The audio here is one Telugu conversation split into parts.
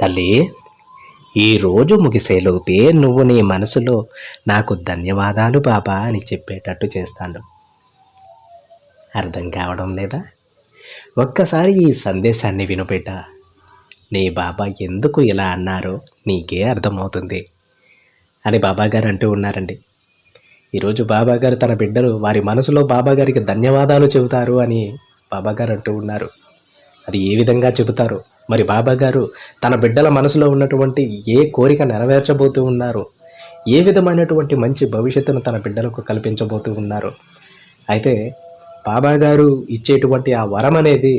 తల్లి ఈరోజు ముగిసేలోపే నువ్వు నీ మనసులో నాకు ధన్యవాదాలు బాబా అని చెప్పేటట్టు చేస్తాను. అర్థం కావడం లేదా? ఒక్కసారి ఈ సందేశాన్ని వినుబిడ్డ? నీ బాబా ఎందుకు ఇలా అన్నారో నీకే అర్థమవుతుంది. అని బాబాగారు అంటూ ఉన్నారండి. ఈరోజు బాబాగారు తన బిడ్డలు వారి మనసులో బాబాగారికి ధన్యవాదాలు చెబుతారు అని బాబాగారు అంటూ ఉన్నారు. అది ఏ విధంగా చెబుతారు? మరి బాబాగారు తన బిడ్డల మనసులో ఉన్నటువంటి ఏ కోరిక నెరవేర్చబోతూ ఉన్నారు ఏ విధమైనటువంటి మంచి భవిష్యత్తును తన బిడ్డలకు కల్పించబోతూ ఉన్నారు. అయితే బాబాగారు ఇచ్చేటువంటి ఆ వరం అనేది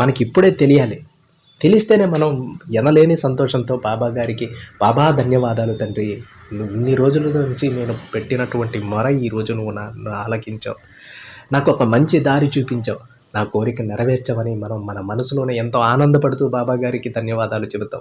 మనకి ఇప్పుడే తెలియాలి. తెలిస్తేనే మనం ఎనలేని సంతోషంతో బాబా గారికి బాబా ధన్యవాదాలు తండ్రి. ఇన్ని రోజుల నుంచి నేను పెట్టినటువంటి మొర ఈ రోజు నువ్వు నా ఆలకించావు. నాకు ఒక మంచి దారి చూపించావు. నా కోరిక నెరవేర్చవని మనం మన మనసులోనే ఎంతో ఆనందపడుతూ బాబా గారికి ధన్యవాదాలు చెబుతాం.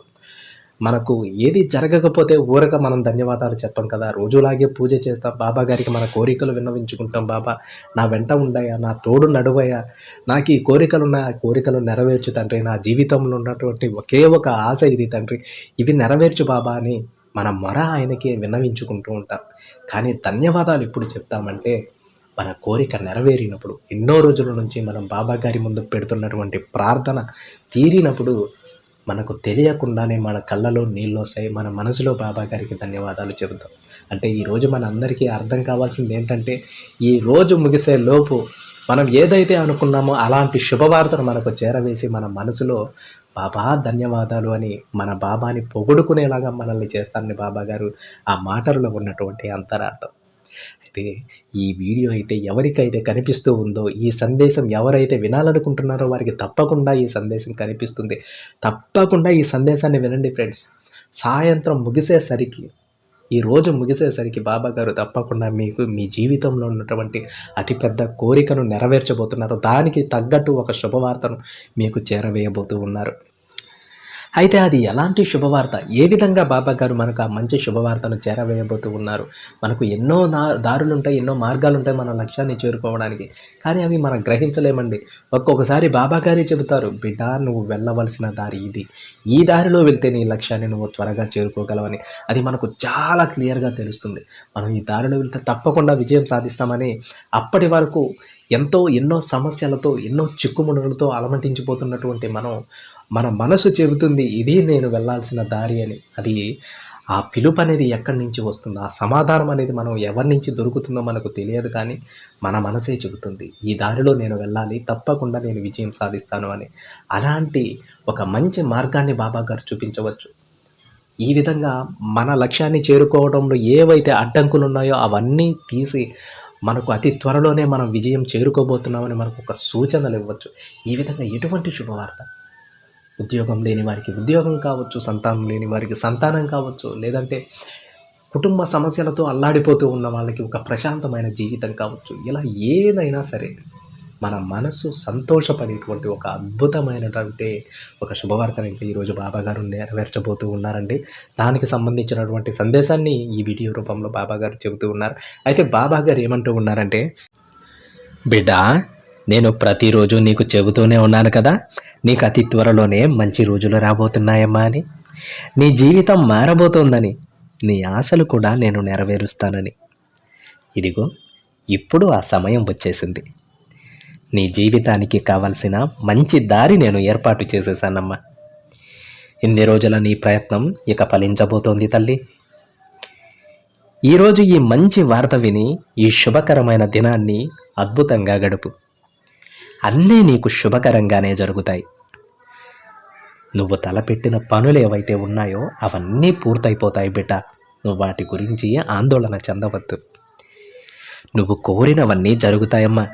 మనకు ఏది జరగకపోతే ఊరక మనం ధన్యవాదాలు చెప్పం కదా. రోజులాగే పూజ చేస్తాం. బాబా గారికి మన కోరికలు విన్నవించుకుంటాం. బాబా నా వెంట ఉండయా? నా తోడు నడువయ్యా? నాకు ఈ కోరికలున్న ఆ కోరికలు నెరవేర్చు తండ్రి. నా జీవితంలో ఉన్నటువంటి ఒకే ఒక ఆశ ఇది తండ్రి. ఇవి నెరవేర్చు బాబా అని మన మొర ఆయనకి విన్నవించుకుంటూ ఉంటాం. కానీ ధన్యవాదాలు ఇప్పుడు చెప్తామంటే మన కోరిక నెరవేరినప్పుడు ఎన్నో రోజుల నుంచి మనం బాబా గారి ముందు పెడుతున్నటువంటి ప్రార్థన తీరినప్పుడు మనకు తెలియకుండానే మన కళ్ళలో నీళ్ళు వస్తాయి మన మనసులో బాబా గారికి ధన్యవాదాలు చెబుతాం. అంటే ఈరోజు మన అందరికీ అర్థం కావాల్సింది ఏంటంటే ఈ రోజు ముగిసే లోపు మనం ఏదైతే అనుకున్నామో అలాంటి శుభవార్తను మనకు చేరవేసి మన మనసులో బాబా ధన్యవాదాలు అని మన బాబాని పొగుడుకునేలాగా మనల్ని చేస్తారని బాబా గారు ఆ మాటల్లో ఉన్నటువంటి అంతరార్థం. అయితే ఈ వీడియో అయితే ఎవరికైతే కనిపిస్తూ ఉందో ఈ సందేశం ఎవరైతే వినాలనుకుంటున్నారో వారికి తప్పకుండా ఈ సందేశం కనిపిస్తుంది. తప్పకుండా ఈ సందేశాన్ని వినండి ఫ్రెండ్స్. సాయంత్రం ముగిసేసరికి ఈ రోజు ముగిసేసరికి బాబా గారు తప్పకుండా మీకు మీ జీవితంలో ఉన్నటువంటి అతిపెద్ద కోరికను నెరవేర్చబోతున్నారు. దానికి తగ్గట్టు ఒక శుభవార్తను మీకు చేరవేయబోతూ ఉన్నారు. అయితే అది ఎలాంటి శుభవార్త? ఏ విధంగా బాబా గారు మనకు ఆ మంచి శుభవార్తను చేరవేయబోతూ ఉన్నారు? మనకు ఎన్నో నా దారులు ఉంటాయి ఎన్నో మార్గాలు ఉంటాయి మన లక్ష్యాన్ని చేరుకోవడానికి. కానీ అవి మనం గ్రహించలేమండి. ఒక్కొక్కసారి బాబా గారే చెబుతారు బిడ్డ నువ్వు వెళ్ళవలసిన దారి ఇది. ఈ దారిలో వెళ్తే నీ లక్ష్యాన్ని నువ్వు త్వరగా చేరుకోగలవని. అది మనకు చాలా క్లియర్గా తెలుస్తుంది. మనం ఈ దారిలో వెళ్తే తప్పకుండా విజయం సాధిస్తామని అప్పటి వరకు ఎంతో ఎన్నో సమస్యలతో ఎన్నో చిక్కుముడులతో అలమటించిపోతున్నటువంటి మనం మన మనసు చెబుతుంది ఇది నేను వెళ్ళాల్సిన దారి అని. అది ఆ పిలుపు అనేది ఎక్కడి నుంచి వస్తుందో? ఆ సమాధానం అనేది మనం ఎవరి నుంచి దొరుకుతుందో మనకు తెలియదు కానీ మన మనసే చెబుతుంది ఈ దారిలో నేను వెళ్ళాలి తప్పకుండా నేను విజయం సాధిస్తాను అని. అలాంటి ఒక మంచి మార్గాన్ని బాబా గారు చూపించవచ్చు. ఈ విధంగా మన లక్ష్యాన్ని చేరుకోవడంలో ఏవైతే అడ్డంకులు ఉన్నాయో అవన్నీ తీసి మనకు అతి త్వరలోనే మనం విజయం చేరుకోబోతున్నామని మనకు ఒక సూచనలు ఇవ్వచ్చు. ఈ విధంగా ఎటువంటి శుభవార్త? ఉద్యోగం లేని వారికి ఉద్యోగం కావచ్చు సంతానం లేని వారికి సంతానం కావచ్చు లేదంటే కుటుంబ సమస్యలతో అల్లాడిపోతూ ఉన్న వాళ్ళకి ఒక ప్రశాంతమైన జీవితం కావచ్చు. ఇలా ఏదైనా సరే మన మనసు సంతోషపడేటువంటి ఒక అద్భుతమైనటువంటి ఒక శుభవార్త అయితే ఈరోజు బాబాగారు నెరవేర్చబోతూ ఉన్నారండి. దానికి సంబంధించినటువంటి సందేశాన్ని ఈ వీడియో రూపంలో బాబాగారు చెబుతూ ఉన్నారు. అయితే బాబాగారు ఏమంటూ ఉన్నారంటే బిడ్డ నేను ప్రతిరోజు నీకు చెబుతూనే ఉన్నాను కదా. నీకు అతి త్వరలోనే మంచి రోజులు రాబోతున్నాయమ్మా అని. నీ జీవితం మారబోతోందని. నీ ఆశలు కూడా నేను నెరవేరుస్తానని. ఇదిగో ఇప్పుడు ఆ సమయం వచ్చేసింది. నీ జీవితానికి కావలసిన మంచి దారి నేను ఏర్పాటు చేసేసానమ్మా. ఇన్ని రోజుల నీ ప్రయత్నం ఇక ఫలించబోతోంది తల్లి. ఈరోజు ఈ మంచి వార్త విని ఈ శుభకరమైన దినాన్ని అద్భుతంగా గడుపు. అన్నీ నీకు శుభకరంగానే జరుగుతాయి. నువ్వు తలపెట్టిన పనులు ఏవైతే ఉన్నాయో అవన్నీ పూర్తయిపోతాయి బిడ్డ. నువ్వు వాటి గురించి ఆందోళన చెందవద్దు. నువ్వు కోరినవన్నీ జరుగుతాయమ్మా.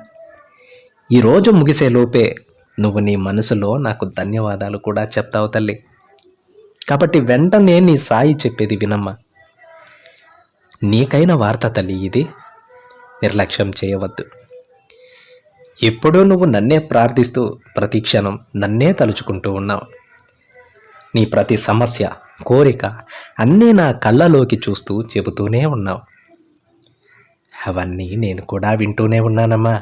ఈరోజు ముగిసే లోపే నువ్వు నీ మనసులో నాకు ధన్యవాదాలు కూడా చెప్తావు తల్లి. కాబట్టి వెంటనే నీ సాయి చెప్పేది వినమ్మా. నీకైన వార్త తల్లి ఇది. నిర్లక్ష్యం చేయవద్దు. ఎప్పుడూ నువ్వు నన్నే ప్రార్థిస్తూ ప్రతి క్షణం నన్నే తలుచుకుంటూ ఉన్నావు. నీ ప్రతి సమస్య కోరిక అన్నీ నా కళ్ళలోకి చూస్తూ చెబుతూనే ఉన్నావు. అవన్నీ నేను కూడా వింటూనే ఉన్నానమ్మా.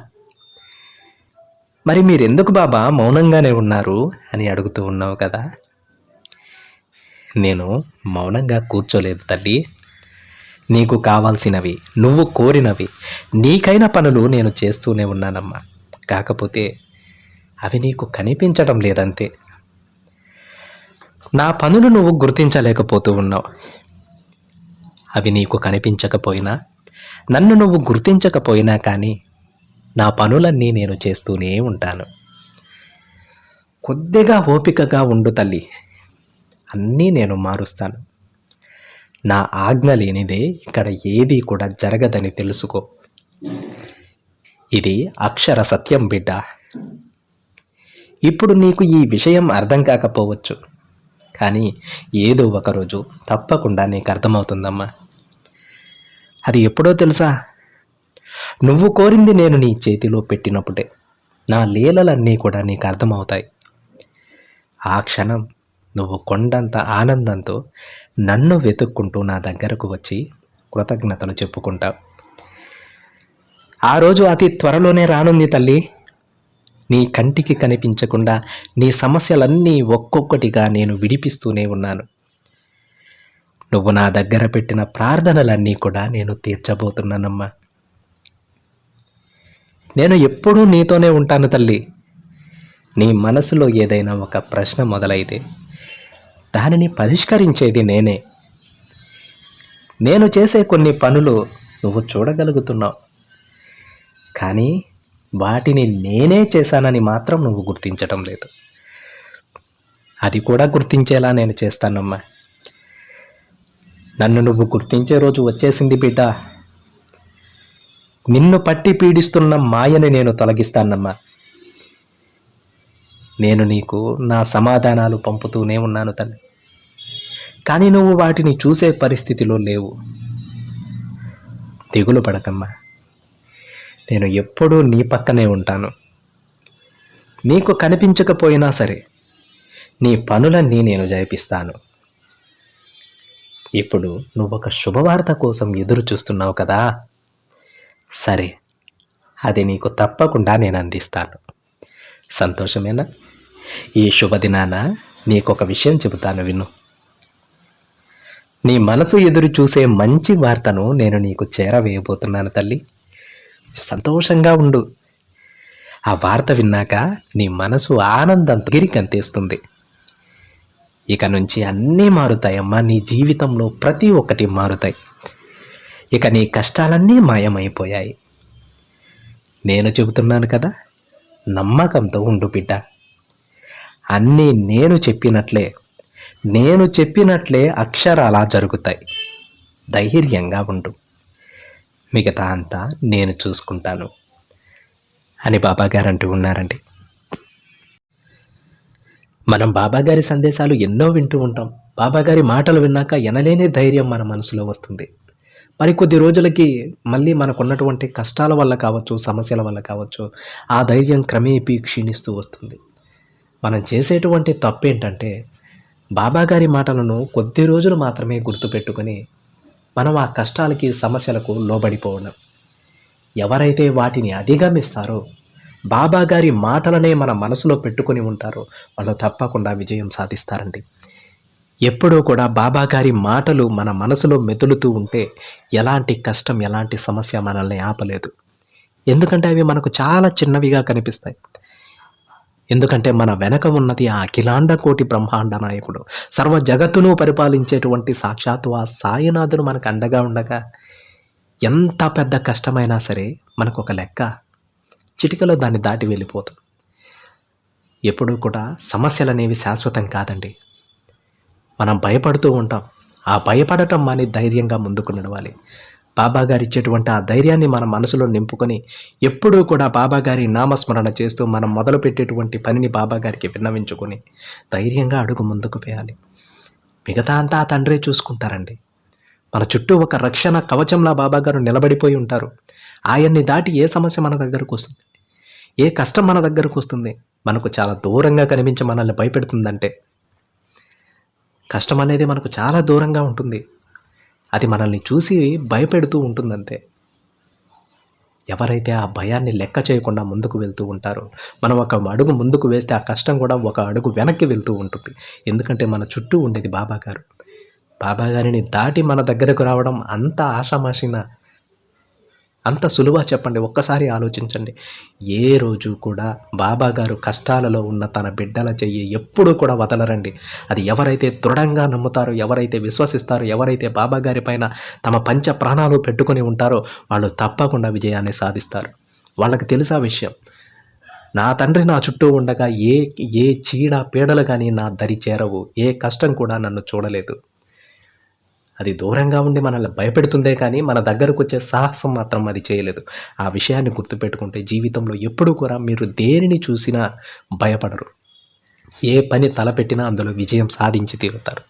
మరి మీరెందుకు బాబా మౌనంగానే ఉన్నారు అని అడుగుతూ ఉన్నావు కదా? నేను మౌనంగా కూర్చోలేదు తల్లి. నీకు కావాల్సినవి నువ్వు కోరినవి నీకైన పనులు నేను చేస్తూనే ఉన్నానమ్మా. కాకపోతే అవి నీకు కనిపించడం లేదంతే. నా పనులు నువ్వు గుర్తించలేకపోతూ ఉన్నావు. అవి నీకు కనిపించకపోయినా నన్ను నువ్వు గుర్తించకపోయినా కానీ నా పనులన్నీ నేను చేస్తూనే ఉంటాను. కొద్దిగా ఓపికగా ఉండు తల్లి. అన్నీ నేను మారుస్తాను. నా ఆజ్ఞ లేనిదే ఇక్కడ ఏది కూడా జరగదని తెలుసుకో. ఇది అక్షర సత్యం బిడ్డ. ఇప్పుడు నీకు ఈ విషయం అర్థం కాకపోవచ్చు. కానీ ఏదో ఒకరోజు తప్పకుండా నీకు అర్థమవుతుందమ్మా. అది ఎప్పుడో తెలుసా? నువ్వు కోరింది నేను నీ చేతిలో పెట్టినప్పుడే. నా లీలలన్నీ కూడా నీకు అర్థమవుతాయి. ఆ క్షణం నువ్వు కొండంత ఆనందంతో నన్ను వెతుక్కుంటూ నా దగ్గరకు వచ్చి కృతజ్ఞతలు చెప్పుకుంటావు. ఆ రోజు అతి త్వరలోనే రానుంది తల్లి. నీ కంటికి కనిపించకుండా నీ సమస్యలన్నీ ఒక్కొక్కటిగా నేను విడిపిస్తూనే ఉన్నాను. నువ్వు నా దగ్గర పెట్టిన ప్రార్థనలన్నీ కూడా నేను తీర్చబోతున్నానమ్మా. నేను ఎప్పుడూ నీతోనే ఉంటాను తల్లి. నీ మనసులో ఏదైనా ఒక ప్రశ్న మొదలైతే దానిని పరిష్కరించేది నేనే. నేను చేసే కొన్ని పనులు నువ్వు చూడగలుగుతున్నావు. కానీ వాటిని నేనే చేశానని మాత్రం నువ్వు గుర్తించటం లేదు. అది కూడా గుర్తించేలా నేను చేస్తానమ్మా. నన్ను నువ్వు గుర్తించే రోజు వచ్చేసింది బిడ్డ. నిన్ను పట్టి పీడిస్తున్న మాయని నేను తొలగిస్తానమ్మా. నేను నీకు నా సమాధానాలు పంపుతూనే ఉన్నాను తల్లి. కానీ నువ్వు వాటిని చూసే పరిస్థితిలో లేవు. దిగులు పడకమ్మా. నేను ఎప్పుడూ నీ పక్కనే ఉంటాను. నీకు కనిపించకపోయినా సరే నీ పనులన్నీ నేను జరిపిస్తాను. ఇప్పుడు నువ్వు ఒక శుభవార్త కోసం ఎదురు చూస్తున్నావు కదా? సరే అది నీకు తప్పకుండా నేను అందిస్తాను. సంతోషమేనా? ఈ శుభదినాన నీకు ఒక విషయం చెబుతాను విను. నీ మనసు ఎదురు చూసే మంచి వార్తను నేను నీకు చేరవేయబోతున్నాను తల్లి. సంతోషంగా ఉండు. ఆ వార్త విన్నాక నీ మనసు ఆనందం గిరికంతేస్తుంది ఇక నుంచి అన్నీ మారుతాయమ్మా నీ జీవితంలో ప్రతి ఒక్కటి మారుతాయి. ఇక నీ కష్టాలన్నీ మాయమైపోయాయి. నేను చెబుతున్నాను కదా నమ్మకంతో ఉండు బిడ్డ. అన్నీ నేను చెప్పినట్లే నేను చెప్పినట్లే అక్షరాలా జరుగుతాయి. ధైర్యంగా ఉండు. మిగతా అంతా నేను చూసుకుంటాను అని బాబాగారు అంటూ ఉన్నారండి. మనం బాబాగారి సందేశాలు ఎన్నో వింటూ ఉంటాం. బాబాగారి మాటలు విన్నాక ఎనలేని ధైర్యం మన మనసులో వస్తుంది. మరి కొద్ది రోజులకి మళ్ళీ మనకున్నటువంటి కష్టాల వల్ల కావచ్చు సమస్యల వల్ల కావచ్చు ఆ ధైర్యం క్రమేపీ క్షీణిస్తూ వస్తుంది. మనం చేసేటువంటి తప్పు ఏంటంటే బాబాగారి మాటలను కొద్ది రోజులు మాత్రమే గుర్తుపెట్టుకొని మనం ఆ కష్టాలకి సమస్యలకు లోబడిపోవడం. ఎవరైతే వాటిని అధిగమిస్తారో బాబా గారి మాటలనే మన మనసులో పెట్టుకొని ఉంటారో వాళ్ళు తప్పకుండా విజయం సాధిస్తారండి. ఎప్పుడూ కూడా బాబా గారి మాటలు మన మనసులో మెదులుతూ ఉంటే ఎలాంటి కష్టం ఎలాంటి సమస్య మనల్ని ఆపలేదు. ఎందుకంటే అవి మనకు చాలా చిన్నవిగా కనిపిస్తాయి. ఎందుకంటే మన వెనక ఉన్నది ఆ అఖిలాండ కోటి బ్రహ్మాండ నాయకుడు. సర్వ జగత్తును పరిపాలించేటువంటి సాక్షాత్తు ఆ సాయినాథుడు మనకు అండగా ఉండగా ఎంత పెద్ద కష్టమైనా సరే మనకు ఒక లెక్క. చిటికలో దాన్ని దాటి వెళ్ళిపోతాం ఎప్పుడూ కూడా సమస్యలు అనేవి శాశ్వతం కాదండి. మనం భయపడుతూ ఉంటాం. ఆ భయపడటం మాని ధైర్యంగా ముందుకు నడవాలి. బాబా గారు ఇచ్చేటువంటి ఆ ధైర్యాన్ని మన మనసులో నింపుకొని ఎప్పుడూ కూడా బాబా గారి నామస్మరణ చేస్తూ మనం మొదలుపెట్టేటువంటి పనిని బాబా గారికి విన్నవించుకొని ధైర్యంగా అడుగు ముందుకు వేయాలి. మిగతా అంతా ఆ తండ్రే చూసుకుంటారండి. మన చుట్టూ ఒక రక్షణ కవచంలా బాబా గారు నిలబడిపోయి ఉంటారు. ఆయన్ని దాటి ఏ సమస్య మన దగ్గరకు వస్తుంది? ఏ కష్టం మన దగ్గరకు వస్తుంది? మనకు చాలా దూరంగా కనిపించి మనల్ని భయపెడుతుందంటే కష్టం అనేది మనకు చాలా దూరంగా ఉంటుంది. అది మనల్ని చూసి భయపెడుతూ ఉంటుందంతే. ఎవరైతే ఆ భయాన్ని లెక్క చేయకుండా ముందుకు వెళ్తూ ఉంటారో మనం ఒక అడుగు ముందుకు వేస్తే ఆ కష్టం కూడా ఒక అడుగు వెనక్కి వెళ్తూ ఉంటుంది. ఎందుకంటే మన చుట్టూ ఉండేది బాబా గారు బాబా గారిని దాటి మన దగ్గరకు రావడం అంత ఆషామాషిన అంత సులువా చెప్పండి ఒక్కసారి ఆలోచించండి. ఏ రోజు కూడా బాబా గారు కష్టాలలో ఉన్న తన బిడ్డల చెయ్యి ఎప్పుడూ కూడా వదలరండి. అది ఎవరైతే దృఢంగా నమ్ముతారో ఎవరైతే విశ్వసిస్తారో ఎవరైతే బాబాగారి పైన తమ పంచ ప్రాణాలు పెట్టుకొని ఉంటారో వాళ్ళు తప్పకుండా విజయాన్ని సాధిస్తారు. వాళ్ళకి తెలుసా విషయం? నా తండ్రి నా చుట్టూ ఉండగా ఏ ఏ చీడ పీడలు కానీ నా దరి చేరవు. ఏ కష్టం కూడా నన్ను చూడలేదు. అది దూరంగా ఉండి మనల్ని భయపెడుతుందే కానీ మన దగ్గరకు వచ్చే సాహసం మాత్రం అది చేయలేదు. ఆ విషయాన్ని గుర్తుపెట్టుకుంటే జీవితంలో ఎప్పుడూ కూడా మీరు దేనిని చూసినా భయపడరు. ఏ పని తలపెట్టినా అందులో విజయం సాధించి తీరుతారు.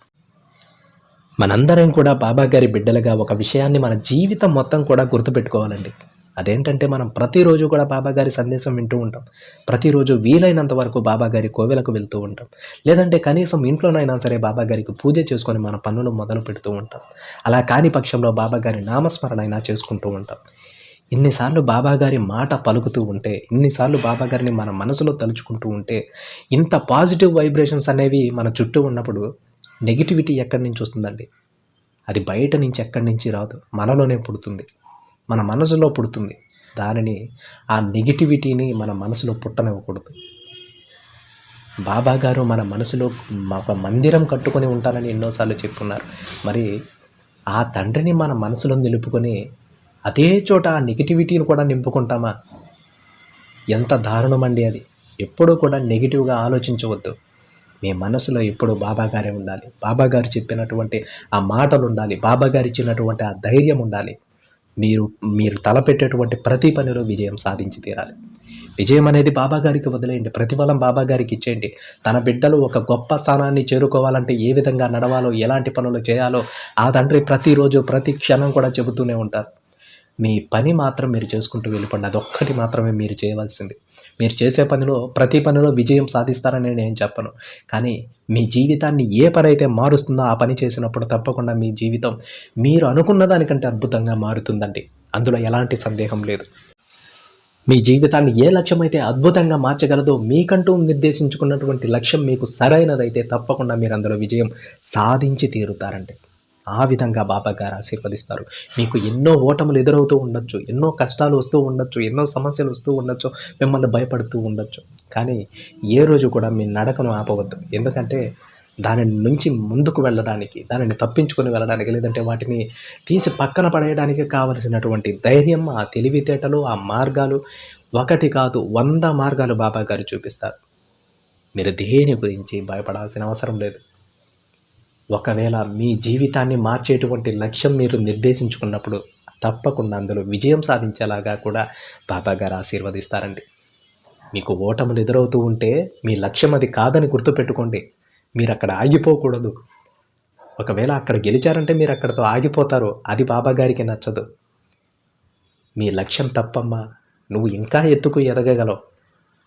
మనందరం కూడా బాబా గారి బిడ్డలుగా ఒక విషయాన్ని మన జీవితం మొత్తం కూడా గుర్తుపెట్టుకోవాలండి. అదేంటంటే మనం ప్రతిరోజు కూడా బాబాగారి సందేశం వింటూ ఉంటాం. ప్రతిరోజు వీలైనంత వరకు బాబాగారి కోవెలకు వెళ్తూ ఉంటాం. లేదంటే కనీసం ఇంట్లోనైనా సరే బాబా గారికి పూజ చేసుకొని మన పనులు మొదలు పెడుతూ ఉంటాం. అలా కాని పక్షంలో బాబాగారి నామస్మరణ అయినా చేసుకుంటూ ఉంటాం. ఇన్నిసార్లు బాబాగారి మాట పలుకుతూ ఉంటే ఇన్నిసార్లు బాబాగారిని మన మనసులో తలుచుకుంటూ ఉంటే ఇంత పాజిటివ్ వైబ్రేషన్స్ అనేవి మన చుట్టూ ఉన్నప్పుడు నెగిటివిటీ ఎక్కడి నుంచి వస్తుందండి? అది బయట నుంచి ఎక్కడి నుంచి రాదు. మనలోనే పుడుతుంది. మన మనసులో పుడుతుంది. దానిని ఆ నెగిటివిటీని మన మనసులో పుట్టనివ్వకూడదు. బాబా గారు మన మనసులో ఒక మందిరం కట్టుకొని ఉంటానని ఎన్నోసార్లు చెప్పున్నారు. మరి ఆ తండ్రిని మన మనసులో నిలుపుకొని అదే చోట ఆ నెగిటివిటీని కూడా నింపుకుంటామా? ఎంత దారుణమండి అది. ఎప్పుడూ కూడా నెగిటివ్గా ఆలోచించవద్దు. మీ మనసులో ఎప్పుడు బాబాగారే ఉండాలి. బాబాగారు చెప్పినటువంటి ఆ మాటలు ఉండాలి బాబాగారు ఇచ్చినటువంటి ఆ ధైర్యం ఉండాలి. మీరు మీరు తలపెట్టేటువంటి ప్రతి పనిలో విజయం సాధించి తీరాలి. విజయం అనేది బాబాగారికి వదిలేయండి. ప్రతిఫలం బాబాగారికి ఇచ్చేయండి. తన బిడ్డలు ఒక గొప్ప స్థానాన్ని చేరుకోవాలంటే ఏ విధంగా నడవాలో ఎలాంటి పనులు చేయాలో ఆ తండ్రి ప్రతిరోజు ప్రతి క్షణం కూడా చెబుతూనే ఉంటారు. మీ పని మాత్రం మీరు చేసుకుంటూ వెళ్ళిపోండి. అదొక్కటి మాత్రమే మీరు చేయవలసింది. మీరు చేసే పనిలో ప్రతి పనిలో విజయం సాధిస్తారని నేను చెప్పను. కానీ మీ జీవితాన్ని ఏ పని అయితే మారుస్తుందో ఆ పని చేసినప్పుడు తప్పకుండా మీ జీవితం మీరు అనుకున్న దానికంటే అద్భుతంగా మారుతుందండి. అందులో ఎలాంటి సందేహం లేదు. మీ జీవితాన్ని ఏ లక్ష్యం అయితే అద్భుతంగా మార్చగలదో మీకంటూ నిర్దేశించుకున్నటువంటి లక్ష్యం మీకు సరైనదైతే తప్పకుండా మీరు అందులో విజయం సాధించి తీరుతారండి. ఆ విధంగా బాబా గారు ఆశీర్వదిస్తారు. మీకు ఎన్నో ఓటములు ఎదురవుతూ ఉండొచ్చు ఎన్నో కష్టాలు వస్తూ ఉండొచ్చు ఎన్నో సమస్యలు వస్తూ ఉండొచ్చు మిమ్మల్ని భయపడుతూ ఉండొచ్చు. కానీ ఏ రోజు కూడా మీ నడకను ఆపవద్దు. ఎందుకంటే దాని నుంచి ముందుకు వెళ్ళడానికి దానిని తప్పించుకొని వెళ్ళడానికి లేదంటే వాటిని తీసి పక్కన పడేయడానికి కావలసినటువంటి ధైర్యం ఆ తెలివితేటలు ఆ మార్గాలు ఒకటి కాదు వంద మార్గాలు బాబా గారు చూపిస్తారు. మీరు దేని గురించి భయపడాల్సిన అవసరం లేదు. ఒకవేళ మీ జీవితాన్ని మార్చేటువంటి లక్ష్యం మీరు నిర్దేశించుకున్నప్పుడు తప్పకుండా అందులో విజయం సాధించేలాగా కూడా బాబా గారు ఆశీర్వదిస్తారండి. మీకు ఓటములు ఎదురవుతూ ఉంటే మీ లక్ష్యం అది కాదని గుర్తుపెట్టుకోండి. మీరు అక్కడ ఆగిపోకూడదు. ఒకవేళ అక్కడ గెలిచారంటే మీరు అక్కడతో ఆగిపోతారు. అది బాబా గారికి నచ్చదు. మీ లక్ష్యం తప్పమ్మా. నువ్వు ఇంకా ఎత్తుకు ఎదగగలవు.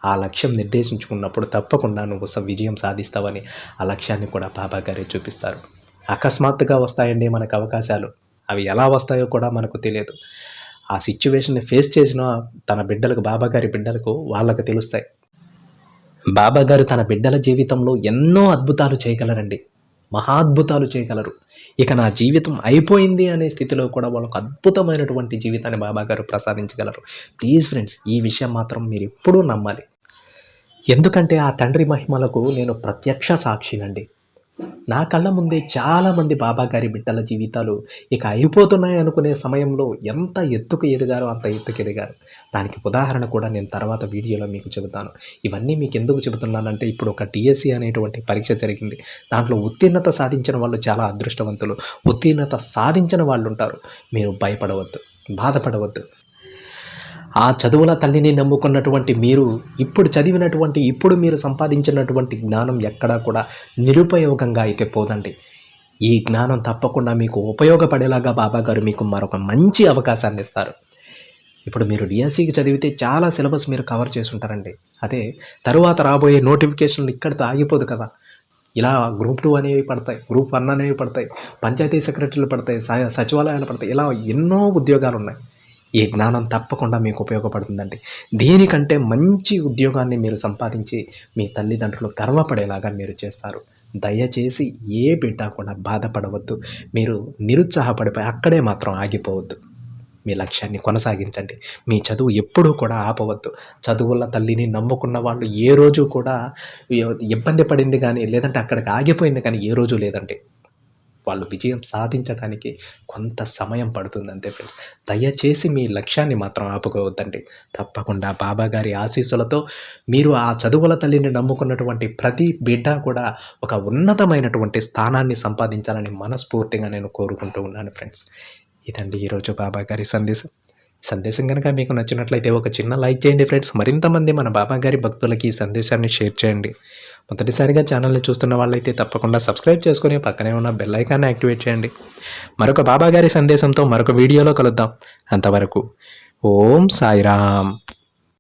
ఆ లక్ష్యం నిర్దేశించుకున్నప్పుడు తప్పకుండా నువ్వు స- విజయం సాధిస్తావని ఆ లక్ష్యాన్ని కూడా బాబా గారే చూపిస్తారు. అకస్మాత్తుగా వస్తాయండి మనకు అవకాశాలు. అవి ఎలా వస్తాయో కూడా మనకు తెలియదు. ఆ సిచ్యువేషన్ని ఫేస్ చేసిన తన బిడ్డలకు బాబా గారి బిడ్డలకు వాళ్ళకు తెలుస్తాయి. బాబా గారు తన బిడ్డల జీవితంలో ఎన్నో అద్భుతాలు చేయగలరండి. మహాద్భుతాలు చేయగలరు. ఇక నా జీవితం అయిపోయింది అనే స్థితిలో కూడా వాళ్ళకు అద్భుతమైనటువంటి జీవితాన్ని బాబా గారు ప్రసాదించగలరు. ప్లీజ్ ఫ్రెండ్స్ ఈ విషయం మాత్రం మీరు ఎప్పుడూ నమ్మాలి. ఎందుకంటే ఆ తండ్రి మహిమలకు నేను ప్రత్యక్ష సాక్షినండి. నా కళ్ళ ముందే చాలామంది బాబా గారి బిడ్డల జీవితాలు ఇక అయిపోతున్నాయి అనుకునే సమయంలో ఎంత ఎత్తుకు ఎదిగారో అంత ఎత్తుకు ఎదిగారు. దానికి ఉదాహరణ కూడా నేను తర్వాత వీడియోలో మీకు చెబుతాను. ఇవన్నీ మీకు ఎందుకు చెబుతున్నానంటే ఇప్పుడు ఒక టీఎస్సీ అనేటువంటి పరీక్ష జరిగింది. దాంట్లో ఉత్తీర్ణత సాధించిన వాళ్ళు చాలా అదృష్టవంతులు. ఉత్తీర్ణత సాధించిన వాళ్ళు ఉంటారు. మీరు భయపడవద్దు బాధపడవద్దు. ఆ చదువుల తల్లిని నమ్ముకున్నటువంటి మీరు ఇప్పుడు చదివినటువంటి ఇప్పుడు మీరు సంపాదించినటువంటి జ్ఞానం ఎక్కడా కూడా నిరుపయోగంగా అయితే పోదండి. ఈ జ్ఞానం తప్పకుండా మీకు ఉపయోగపడేలాగా బాబా గారు మీకు మరొక మంచి అవకాశాన్ని ఇస్తారు. ఇప్పుడు మీరు డిఎస్సికి చదివితే చాలా సిలబస్ మీరు కవర్ చేసి ఉంటారండి అదే తరువాత రాబోయే నోటిఫికేషన్లు ఇక్కడితో ఆగిపోదు కదా. ఇలా గ్రూప్ టూ అనేవి పడతాయి గ్రూప్ వన్ అనేవి పడతాయి పంచాయతీ సెక్రటరీలు పడతాయి సచివాలయాలు పడతాయి ఇలా ఎన్నో ఉద్యోగాలు ఉన్నాయి ఈ జ్ఞానం తప్పకుండా మీకు ఉపయోగపడుతుందండి. దీనికంటే మంచి ఉద్యోగాన్ని మీరు సంపాదించి మీ తల్లిదండ్రులు గర్వపడేలాగా మీరు చేస్తారు. దయచేసి ఏ బిడ్డ కూడా బాధపడవద్దు. మీరు నిరుత్సాహపడిపోయి అక్కడే మాత్రం ఆగిపోవద్దు. మీ లక్ష్యాన్ని కొనసాగించండి. మీ చదువు ఎప్పుడూ కూడా ఆపవద్దు. చదువుల తల్లిని నమ్ముకున్న వాళ్ళు ఏ రోజు కూడా ఇబ్బంది పడింది కానీ లేదంటే అక్కడికి ఆగిపోయింది కానీ ఏ రోజు లేదండి. వాళ్ళు విజయం సాధించడానికి కొంత సమయం పడుతుంది అంతే ఫ్రెండ్స్ దయచేసి మీ లక్ష్యాన్ని మాత్రం ఆపుకోవద్దండి. తప్పకుండా బాబా గారి ఆశీస్సులతో మీరు ఆ చదువుల తల్లిని నమ్ముకున్నటువంటి ప్రతి బిడ్డ కూడా ఒక ఉన్నతమైనటువంటి స్థానాన్ని సంపాదించాలని మనస్ఫూర్తిగా నేను కోరుకుంటూ ఉన్నాను ఫ్రెండ్స్ ఇదండి ఈరోజు బాబా గారి సందేశం. సందేశం కనుక మీకు నచ్చినట్లయితే ఒక చిన్న లైక్ చేయండి ఫ్రెండ్స్. మరింతమంది మన బాబా గారి భక్తులకి ఈ సందేశాన్ని షేర్ చేయండి. మొదటిసారిగా ఛానల్ని చూస్తున్న వాళ్ళైతే తప్పకుండా సబ్స్క్రైబ్ చేసుకుని పక్కనే ఉన్న బెల్ ఐకాన్ని యాక్టివేట్ చేయండి. మరొక బాబా గారి సందేశంతో మరొక వీడియోలో కలుద్దాం. అంతవరకు ఓం సాయిరామ్.